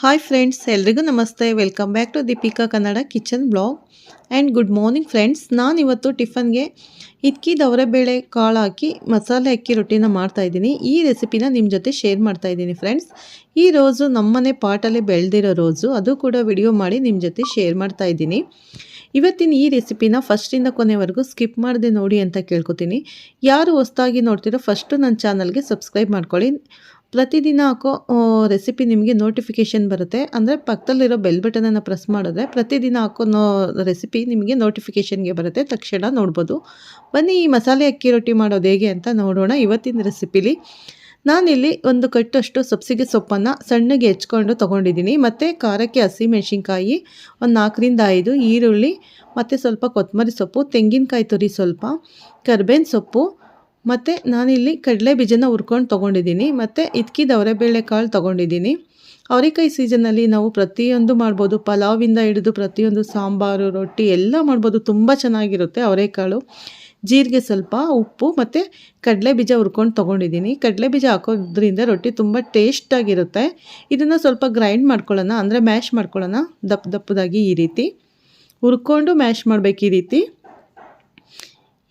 Hi friends ಎಲ್ರಿಗೂ ನಮಸ್ತೆ. Welcome back to Deepika Kannada kitchen blog and good morning friends ನಾನಿವತ್ತು ಟಿಫನ್ಗೆ ಇದ್ಕಿ ಬೇಳೆ ಕಾಳು ಹಾಕಿ ಮಸಾಲೆ ಅಕ್ಕಿ ರೊಟ್ಟಿನ ಮಾಡ್ತಾಯಿದ್ದೀನಿ ಈ ರೆಸಿಪಿನ ನಿಮ್ಮ ಜೊತೆ ಶೇರ್ ಮಾಡ್ತಾಯಿದ್ದೀನಿ ಫ್ರೆಂಡ್ಸ್ ಈ ರೋಸು ನಮ್ಮನೆ ಪಾಟಲ್ಲೇ ಬೆಳೆದಿರೋ ರೋಸು ಅದು ಕೂಡ ವಿಡಿಯೋ ಮಾಡಿ ನಿಮ್ಮ ಜೊತೆ ಶೇರ್ ಮಾಡ್ತಾಯಿದ್ದೀನಿ ಇವತ್ತಿನ ಈ ರೆಸಿಪಿನ ಫಸ್ಟಿಂದ ಕೊನೆವರೆಗೂ ಸ್ಕಿಪ್ ಮಾಡದೆ ನೋಡಿ ಅಂತ ಕೇಳ್ಕೊತೀನಿ. ಯಾರು ಹೊಸ್ದಾಗಿ ನೋಡ್ತಿರೋ ಫಸ್ಟು ನನ್ನ ಚಾನಲ್ಗೆ ಸಬ್ಸ್ಕ್ರೈಬ್ ಮಾಡ್ಕೊಳ್ಳಿ. ಪ್ರತಿದಿನ ಹಾಕೋ ರೆಸಿಪಿ ನಿಮಗೆ ನೋಟಿಫಿಕೇಷನ್ ಬರುತ್ತೆ. ಅಂದರೆ ಪಕ್ಕದಲ್ಲಿರೋ ಬೆಲ್ ಬಟನನ್ನು ಪ್ರೆಸ್ ಮಾಡಿದ್ರೆ ಪ್ರತಿದಿನ ಹಾಕೋ ನೋ ರೆಸಿಪಿ ನಿಮಗೆ ನೋಟಿಫಿಕೇಷನ್ಗೆ ಬರುತ್ತೆ. ತಕ್ಷಣ ನೋಡ್ಬೋದು. ಬನ್ನಿ, ಈ ಮಸಾಲೆ ಅಕ್ಕಿ ರೊಟ್ಟಿ ಮಾಡೋದು ಹೇಗೆ ಅಂತ ನೋಡೋಣ ಇವತ್ತಿನ ರೆಸಿಪಿಲಿ ನಾನಿಲ್ಲಿ ಒಂದು ಕಟ್ಟಷ್ಟು ಸಬ್ಸಿಗೆ ಸೊಪ್ಪನ್ನು ಸಣ್ಣಗೆ ಹೆಚ್ಕೊಂಡು ತೊಗೊಂಡಿದ್ದೀನಿ. ಮತ್ತು ಖಾರಕ್ಕೆ ಹಸಿಮೆಣ್ಸಿನ್ಕಾಯಿ ಒಂದು ನಾಲ್ಕರಿಂದ ಐದು ಈರುಳ್ಳಿ, ಮತ್ತು ಸ್ವಲ್ಪ ಕೊತ್ತಂಬರಿ ಸೊಪ್ಪು, ತೆಂಗಿನಕಾಯಿ ತುರಿ ಸ್ವಲ್ಪ, ಕರ್ಬೇವಿನ ಸೊಪ್ಪು ಮತ್ತು ನಾನಿಲ್ಲಿ ಕಡಲೆ ಬೀಜನ ಹುರ್ಕೊಂಡು ತೊಗೊಂಡಿದ್ದೀನಿ, ಮತ್ತು ಇದ್ಕಿದ ಬೇಳೆ ಕಾಳು ತೊಗೊಂಡಿದ್ದೀನಿ. ಅವರೆಕಾಯಿ ಸೀಸನಲ್ಲಿ ನಾವು ಪ್ರತಿಯೊಂದು ಮಾಡ್ಬೋದು. ಪಲಾವಿಂದ ಹಿಡಿದು ಪ್ರತಿಯೊಂದು ಸಾಂಬಾರು, ರೊಟ್ಟಿ ಎಲ್ಲ ಮಾಡ್ಬೋದು. ತುಂಬ ಚೆನ್ನಾಗಿರುತ್ತೆ ಅವರೆಕಾಳು. ಜೀರಿಗೆ ಸ್ವಲ್ಪ, ಉಪ್ಪು ಮತ್ತು ಕಡಲೆ ಬೀಜ ಹುರ್ಕೊಂಡು ತೊಗೊಂಡಿದ್ದೀನಿ. ಕಡಲೆ ಬೀಜ ಹಾಕೋದ್ರಿಂದ ರೊಟ್ಟಿ ತುಂಬ ಟೇಸ್ಟಾಗಿರುತ್ತೆ. ಇದನ್ನು ಸ್ವಲ್ಪ ಗ್ರೈಂಡ್ ಮಾಡ್ಕೊಳ್ಳೋಣ, ಅಂದರೆ ಮ್ಯಾಶ್ ಮಾಡ್ಕೊಳ್ಳೋಣ. ದಪ್ಪ ದಪ್ಪದಾಗಿ ಈ ರೀತಿ. ಹುರ್ಕೊಂಡು ಮ್ಯಾಶ್ ಮಾಡಬೇಕು ಈ ರೀತಿ.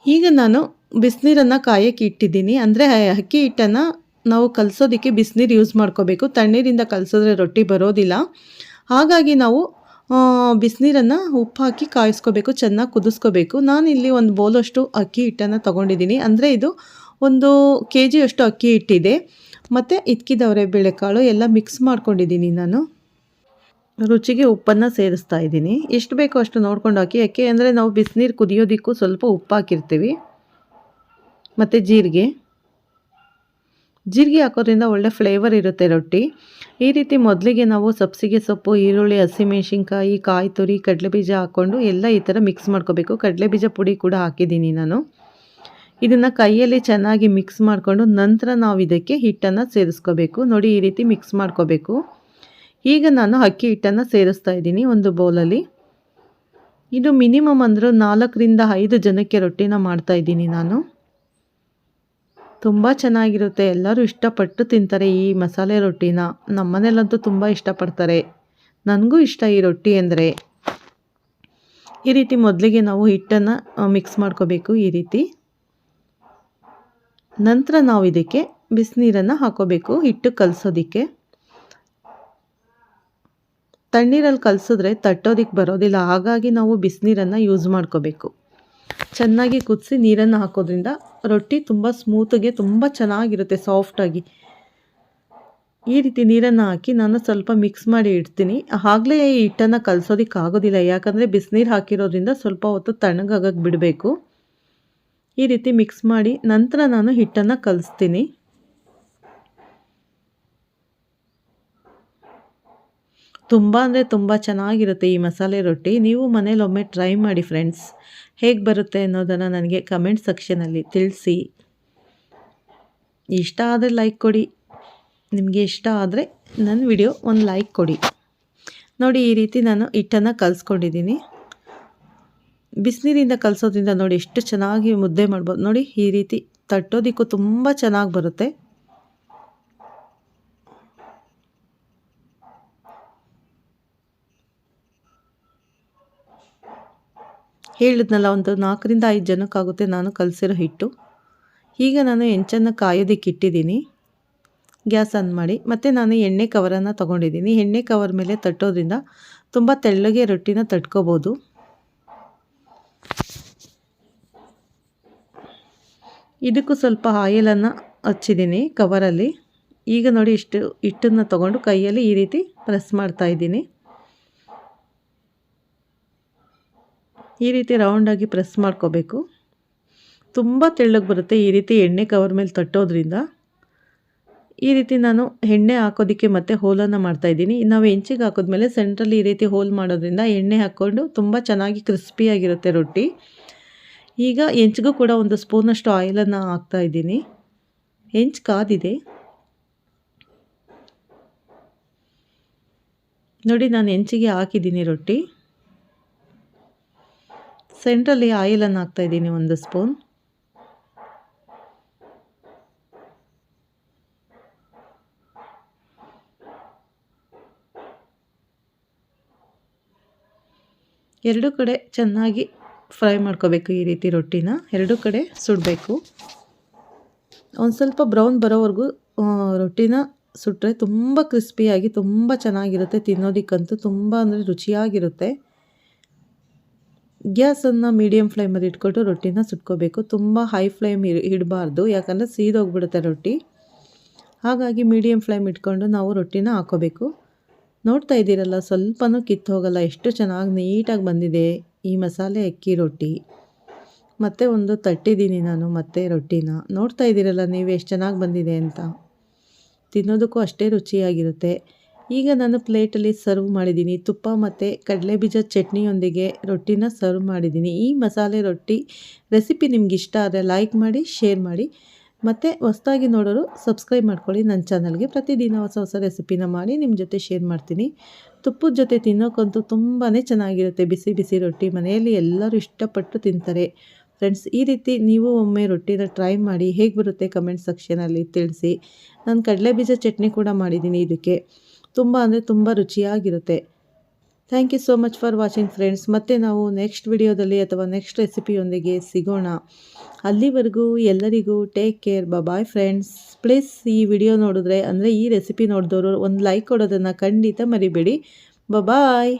ಈಗ ನಾನು ಬಿಸಿನೀರನ್ನು ಕಾಯಕ್ಕೆ ಇಟ್ಟಿದ್ದೀನಿ. ಅಂದರೆ ಅಕ್ಕಿ ಹಿಟ್ಟನ್ನು ನಾವು ಕಲಸೋದಕ್ಕೆ ಬಿಸಿನೀರು ಯೂಸ್ ಮಾಡ್ಕೋಬೇಕು. ತಣ್ಣೀರಿಂದ ಕಲಸಿದ್ರೆ ರೊಟ್ಟಿ ಬರೋದಿಲ್ಲ. ಹಾಗಾಗಿ ನಾವು ಬಿಸಿನೀರನ್ನು ಉಪ್ಪು ಹಾಕಿ ಕಾಯಿಸ್ಕೋಬೇಕು, ಚೆನ್ನಾಗಿ ಕುದಿಸ್ಕೋಬೇಕು. ನಾನು ಇಲ್ಲಿ ಒಂದು ಬೋಲಷ್ಟು ಅಕ್ಕಿ ಹಿಟ್ಟನ್ನು ತೊಗೊಂಡಿದ್ದೀನಿ. ಅಂದರೆ ಇದು ಒಂದು ಕೆ ಜಿಯಷ್ಟು ಅಕ್ಕಿ ಹಿಟ್ಟಿದೆ. ಮತ್ತು ಇದ್ಕಿದವರೆ ಬೇಳೆಕಾಳು ಎಲ್ಲ ಮಿಕ್ಸ್ ಮಾಡ್ಕೊಂಡಿದ್ದೀನಿ ನಾನು. ರುಚಿಗೆ ಉಪ್ಪನ್ನು ಸೇರಿಸ್ತಾ ಇದ್ದೀನಿ. ಎಷ್ಟು ಬೇಕೋ ಅಷ್ಟು ನೋಡ್ಕೊಂಡು ಹಾಕಿ. ಯಾಕೆ ಅಂದರೆ ನಾವು ಬಿಸಿನೀರು ಕುದಿಯೋದಕ್ಕೂ ಸ್ವಲ್ಪ ಉಪ್ಪು ಹಾಕಿರ್ತೀವಿ ಮತ್ತು ಜೀರಿಗೆ. ಜೀರಿಗೆ ಹಾಕೋದ್ರಿಂದ ಒಳ್ಳೆ ಫ್ಲೇವರ್ ಇರುತ್ತೆ ರೊಟ್ಟಿ. ಈ ರೀತಿ ಮೊದಲಿಗೆ ನಾವು ಸಬ್ಸಿಗೆ ಸೊಪ್ಪು, ಈರುಳ್ಳಿ ಹಸಿಮೆಣ್ಸಿನ್ಕಾಯಿ ಕಾಯಿ ತುರಿ ಕಡಲೆಬೀಜ ಹಾಕ್ಕೊಂಡು ಎಲ್ಲ ಈ ಥರ ಮಿಕ್ಸ್ ಮಾಡ್ಕೋಬೇಕು. ಕಡಲೆಬೀಜ ಪುಡಿ ಕೂಡ ಹಾಕಿದ್ದೀನಿ ನಾನು. ಇದನ್ನು ಕೈಯಲ್ಲಿ ಚೆನ್ನಾಗಿ ಮಿಕ್ಸ್ ಮಾಡಿಕೊಂಡು ನಂತರ ನಾವು ಇದಕ್ಕೆ ಹಿಟ್ಟನ್ನು ಸೇರಿಸ್ಕೋಬೇಕು. ನೋಡಿ ಈ ರೀತಿ ಮಿಕ್ಸ್ ಮಾಡ್ಕೋಬೇಕು. ಈಗ ನಾನು ಅಕ್ಕಿ ಹಿಟ್ಟನ್ನು ಸೇರಿಸ್ತಾ ಇದ್ದೀನಿ ಒಂದು ಬೌಲಲ್ಲಿ ಇದು ಮಿನಿಮಮ್ ಅಂದರೂ ನಾಲ್ಕರಿಂದ ಐದು ಜನಕ್ಕೆ ರೊಟ್ಟಿನ ಮಾಡ್ತಾಯಿದ್ದೀನಿ ನಾನು. ತುಂಬ ಚೆನ್ನಾಗಿರುತ್ತೆ. ಎಲ್ಲರೂ ಇಷ್ಟಪಟ್ಟು ತಿಂತಾರೆ ಈ ಮಸಾಲೆ ರೊಟ್ಟಿನ. ನಮ್ಮ ಮನೆಯಲ್ಲಂತೂ ತುಂಬ ಇಷ್ಟಪಡ್ತಾರೆ. ನನಗೂ ಇಷ್ಟ ಈ ರೊಟ್ಟಿ ಅಂದರೆ. ಈ ರೀತಿ ಮೊದಲಿಗೆ ನಾವು ಹಿಟ್ಟನ್ನು ಮಿಕ್ಸ್ ಮಾಡ್ಕೋಬೇಕು ಈ ರೀತಿ. ನಂತರ ನಾವು ಇದಕ್ಕೆ ಬಿಸಿನೀರನ್ನು ಹಾಕೋಬೇಕು ಹಿಟ್ಟು ಕಲಸೋದಕ್ಕೆ. ತಣ್ಣೀರಲ್ಲಿ ಕಲಸಿದ್ರೆ ತಟ್ಟೋದಿಕ್ಕೆ ಬರೋದಿಲ್ಲ. ಹಾಗಾಗಿ ನಾವು ಬಿಸಿನೀರನ್ನು ಯೂಸ್ ಮಾಡ್ಕೋಬೇಕು. ಚೆನ್ನಾಗಿ ಕುದಿಸಿ ನೀರನ್ನು ಹಾಕೋದ್ರಿಂದ ರೊಟ್ಟಿ ತುಂಬ ಸ್ಮೂತಿಗೆ ತುಂಬ ಚೆನ್ನಾಗಿರುತ್ತೆ ಸಾಫ್ಟಾಗಿ ಈ ರೀತಿ ನೀರನ್ನು ಹಾಕಿ ನಾನು ಸ್ವಲ್ಪ ಮಿಕ್ಸ್ ಮಾಡಿ ಇಡ್ತೀನಿ. ಆಗಲೇ ಈ ಹಿಟ್ಟನ್ನು ಕಲಸೋದಕ್ಕೆ ಆಗೋದಿಲ್ಲ, ಯಾಕಂದರೆ ಬಿಸಿನೀರು ಹಾಕಿರೋದ್ರಿಂದ ಸ್ವಲ್ಪ ಹೊತ್ತು ತಣ್ಣಗಾಗಕ್ಕೆ ಬಿಡಬೇಕು. ಈ ರೀತಿ ಮಿಕ್ಸ್ ಮಾಡಿ ನಂತರ ನಾನು ಹಿಟ್ಟನ್ನು ಕಲಿಸ್ತೀನಿ. ತುಂಬ ಅಂದರೆ ತುಂಬ ಚೆನ್ನಾಗಿರುತ್ತೆ ಈ ಮಸಾಲೆ ರೊಟ್ಟಿ. ನೀವು ಮನೇಲಿ ಒಮ್ಮೆ ಟ್ರೈ ಮಾಡಿ ಫ್ರೆಂಡ್ಸ್ ಹೇಗೆ ಬರುತ್ತೆ ಅನ್ನೋದನ್ನು ನನಗೆ ಕಮೆಂಟ್ ಸೆಕ್ಷನಲ್ಲಿ ತಿಳಿಸಿ. ಇಷ್ಟ ಆದರೆ ಲೈಕ್ ಕೊಡಿ. ನಿಮಗೆ ಇಷ್ಟ ಆದರೆ ನನ್ನ ವಿಡಿಯೋ ಒಂದು ಲೈಕ್ ಕೊಡಿ. ನೋಡಿ ಈ ರೀತಿ ನಾನು ಹಿಟ್ಟನ್ನು ಕಲಿಸ್ಕೊಂಡಿದ್ದೀನಿ. ಬಿಸಿನೀರಿಂದ ಕಲಿಸೋದ್ರಿಂದ ನೋಡಿ ಎಷ್ಟು ಚೆನ್ನಾಗಿ ಮುದ್ದೆ ಮಾಡ್ಬೋದು. ನೋಡಿ ಈ ರೀತಿ ತಟ್ಟೋದಕ್ಕೂ ತುಂಬ ಚೆನ್ನಾಗಿ ಬರುತ್ತೆ. ಹೇಳಿದ್ನಲ್ಲ, ಒಂದು ನಾಲ್ಕರಿಂದ ಐದು ಜನಕ್ಕಾಗುತ್ತೆ ನಾನು ಕಲಸಿರೋ ಹಿಟ್ಟು. ಈಗ ನಾನು ಹೆಂಚನ್ನು ಕಾಯೋದಕ್ಕೆ ಇಟ್ಟಿದ್ದೀನಿ. ಗ್ಯಾಸ್ ಆನ್ ಮಾಡಿ. ಮತ್ತು ನಾನು ಎಣ್ಣೆ ಕವರನ್ನು ತೊಗೊಂಡಿದ್ದೀನಿ. ಎಣ್ಣೆ ಕವರ್ ಮೇಲೆ ತಟ್ಟೋದ್ರಿಂದ ತುಂಬ ತೆಳ್ಳಗೆ ರೊಟ್ಟಿನ ತಟ್ಕೋಬೋದು. ಇದಕ್ಕೂ ಸ್ವಲ್ಪ ಆಯಿಲನ್ನು ಹಚ್ಚಿದ್ದೀನಿ ಕವರಲ್ಲಿ. ಈಗ ನೋಡಿ ಇಷ್ಟು ಹಿಟ್ಟನ್ನು ತೊಗೊಂಡು ಕೈಯಲ್ಲಿ ಈ ರೀತಿ ಪ್ರೆಸ್ ಮಾಡ್ತಾಯಿದ್ದೀನಿ ಈ ರೀತಿ ರೌಂಡಾಗಿ ಪ್ರೆಸ್ ಮಾಡ್ಕೋಬೇಕು. ತುಂಬ ತೆಳ್ಳಗೆ ಬರುತ್ತೆ ಈ ರೀತಿ ಎಣ್ಣೆ ಕವರ್ ಮೇಲೆ ತಟ್ಟೋದ್ರಿಂದ. ಈ ರೀತಿ ನಾನು ಎಣ್ಣೆ ಹಾಕೋದಕ್ಕೆ ಮತ್ತೆ ಹೋಲನ್ನು ಮಾಡ್ತಾಯಿದ್ದೀನಿ ನಾವು ಹೆಂಚಿಗೆ ಹಾಕೋದ್ಮೇಲೆ ಸೆಂಟ್ರಲ್ಲಿ ಈ ರೀತಿ ಹೋಲ್ ಮಾಡೋದ್ರಿಂದ ಎಣ್ಣೆ ಹಾಕ್ಕೊಂಡು ತುಂಬ ಚೆನ್ನಾಗಿ ಕ್ರಿಸ್ಪಿಯಾಗಿರುತ್ತೆ ರೊಟ್ಟಿ. ಈಗ ಹೆಂಚಿಗೂ ಕೂಡ ಒಂದು ಸ್ಪೂನಷ್ಟು ಆಯಿಲನ್ನು ಹಾಕ್ತಾಯಿದ್ದೀನಿ ಹೆಂಚು ಕಾದಿದೆ. ನೋಡಿ ನಾನು ಹೆಂಚಿಗೆ ಹಾಕಿದ್ದೀನಿ ರೊಟ್ಟಿ. ಸೆಂಟ್ರಲ್ಲಿ ಆಯಿಲನ್ನು ಹಾಕ್ತಾ ಇದ್ದೀನಿ ಒಂದು ಸ್ಪೂನ್. ಎರಡು ಕಡೆ ಚೆನ್ನಾಗಿ ಫ್ರೈ ಮಾಡ್ಕೋಬೇಕು ಈ ರೀತಿ ರೊಟ್ಟಿನ. ಎರಡು ಕಡೆ ಸುಡಬೇಕು. ಒಂದು ಸ್ವಲ್ಪ ಬ್ರೌನ್ ಬರೋವರೆಗೂ ರೊಟ್ಟಿನ ಸುಟ್ಟರೆ ತುಂಬ ಕ್ರಿಸ್ಪಿಯಾಗಿ ತುಂಬ ಚೆನ್ನಾಗಿರುತ್ತೆ, ತಿನ್ನೋದಕ್ಕಂತೂ ತುಂಬ ಅಂದರೆ ರುಚಿಯಾಗಿರುತ್ತೆ. ಗ್ಯಾಸನ್ನು ಮೀಡಿಯಮ್ ಫ್ಲೇಮಲ್ಲಿ ಇಟ್ಕೊಂಡು ರೊಟ್ಟಿನ ಸುಟ್ಕೋಬೇಕು. ತುಂಬ ಹೈ ಫ್ಲೇಮ್ ಇಡಬಾರ್ದು, ಯಾಕಂದರೆ ಸೀದೋಗ್ಬಿಡುತ್ತೆ ರೊಟ್ಟಿ. ಹಾಗಾಗಿ ಮೀಡಿಯಮ್ ಫ್ಲೇಮ್ ಇಟ್ಕೊಂಡು ನಾವು ರೊಟ್ಟಿನ ಹಾಕೋಬೇಕು. ನೋಡ್ತಾ ಇದ್ದೀರಲ್ಲ, ಸ್ವಲ್ಪನೂ ಕಿತ್ತು ಹೋಗಲ್ಲ, ಎಷ್ಟು ಚೆನ್ನಾಗಿ ನೀಟಾಗಿ ಬಂದಿದೆ ಈ ಮಸಾಲೆ ಅಕ್ಕಿ ರೊಟ್ಟಿ. ಮತ್ತು ಒಂದು ತಟ್ಟಿದ್ದೀನಿ ನಾನು ಮತ್ತೆ ರೊಟ್ಟಿನ. ನೋಡ್ತಾ ಇದ್ದೀರಲ್ಲ, ನೀವು ಎಷ್ಟು ಚೆನ್ನಾಗಿ ಬಂದಿದೆ ಅಂತ. ತಿನ್ನೋದಕ್ಕೂ ಅಷ್ಟೇ ರುಚಿಯಾಗಿರುತ್ತೆ. ಈಗ ನಾನು ಪ್ಲೇಟಲ್ಲಿ ಸರ್ವ್ ಮಾಡಿದ್ದೀನಿ. ತುಪ್ಪ ಮತ್ತು ಕಡಲೆಬೀಜ ಚಟ್ನಿಯೊಂದಿಗೆ ರೊಟ್ಟಿನ ಸರ್ವ್ ಮಾಡಿದ್ದೀನಿ. ಈ ಮಸಾಲೆ ರೊಟ್ಟಿ ರೆಸಿಪಿ ನಿಮ್ಗೆ ಇಷ್ಟ ಆದರೆ ಲೈಕ್ ಮಾಡಿ, ಶೇರ್ ಮಾಡಿ. ಮತ್ತು ಹೊಸ್ದಾಗಿ ನೋಡೋರು ಸಬ್ಸ್ಕ್ರೈಬ್ ಮಾಡ್ಕೊಳ್ಳಿ. ನನ್ನ ಚಾನಲ್ಗೆ ಪ್ರತಿದಿನ ಹೊಸ ಹೊಸ ರೆಸಿಪಿನ ಮಾಡಿ ನಿಮ್ಮ ಜೊತೆ ಶೇರ್ ಮಾಡ್ತೀನಿ. ತುಪ್ಪದ ಜೊತೆ ತಿನ್ನೋಕ್ಕಂತೂ ತುಂಬಾ ಚೆನ್ನಾಗಿರುತ್ತೆ. ಬಿಸಿ ಬಿಸಿ ರೊಟ್ಟಿ ಮನೆಯಲ್ಲಿ ಎಲ್ಲರೂ ಇಷ್ಟಪಟ್ಟು ತಿಂತಾರೆ. ಫ್ರೆಂಡ್ಸ್, ಈ ರೀತಿ ನೀವು ಒಮ್ಮೆ ರೊಟ್ಟಿನ ಟ್ರೈ ಮಾಡಿ ಹೇಗೆ ಬರುತ್ತೆ ಕಮೆಂಟ್ ಸೆಕ್ಷನಲ್ಲಿ ತಿಳಿಸಿ. ನಾನು ಕಡಲೆಬೀಜ ಚಟ್ನಿ ಕೂಡ ಮಾಡಿದ್ದೀನಿ ಇದಕ್ಕೆ. ತುಂಬ ಅಂದರೆ ತುಂಬ ರುಚಿಯಾಗಿರುತ್ತೆ. Thank you so much for watching friends ಮತ್ತೆ ನಾವು ನೆಕ್ಸ್ಟ್ ವಿಡಿಯೋದಲ್ಲಿ ಅಥವಾ ನೆಕ್ಸ್ಟ್ ರೆಸಿಪಿಯೊಂದಿಗೆ ಸಿಗೋಣ. ಅಲ್ಲಿವರೆಗೂ ಎಲ್ಲರಿಗೂ take care bye friends please ಈ ವಿಡಿಯೋ ನೋಡಿದ್ರೆ, ಅಂದರೆ ಈ ರೆಸಿಪಿ ನೋಡಿದವರು ಒಂದು ಲೈಕ್ ಕೊಡೋದನ್ನು ಖಂಡಿತ ಮರಿಬೇಡಿ. ಬಾಯ್